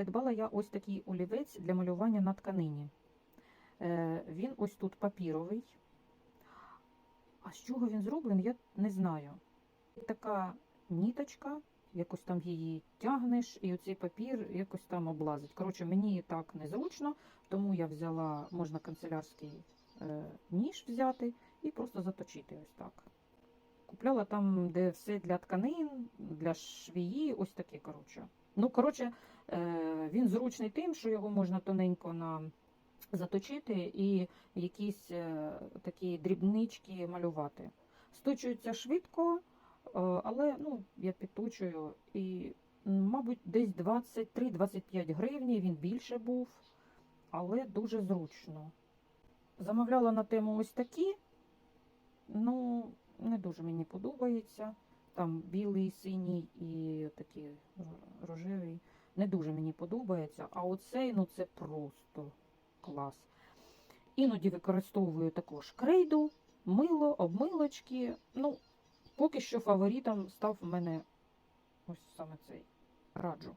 Придбала я ось такий олівець для малювання на тканині. Е, Він ось тут папіровий. А з чого він зроблений, я не знаю. Така ніточка, якось там її тягнеш, і оцей папір якось там облазить. Коротше, мені так незручно, тому я взяла, можна канцелярський е, ніж взяти і просто заточити ось так. Купляла там, де все для тканин, для швії, ось таке, коротше. Ну, коротше, е, він зручний тим, що його можна тоненько на заточити і якісь е, такі дрібнички малювати. Сточується швидко, е, але ну, я підточую і, мабуть, десь 23-25 гривні, він більше був, але дуже зручно. Замовляла на тему ось такі, ну, не дуже мені подобається. Там білий, синій і такий рожевий. Не дуже мені подобається. А оцей, ну це просто клас. Іноді використовую також крейду, мило, обмилочки. Ну, поки що фаворитом став в мене ось саме цей раджу.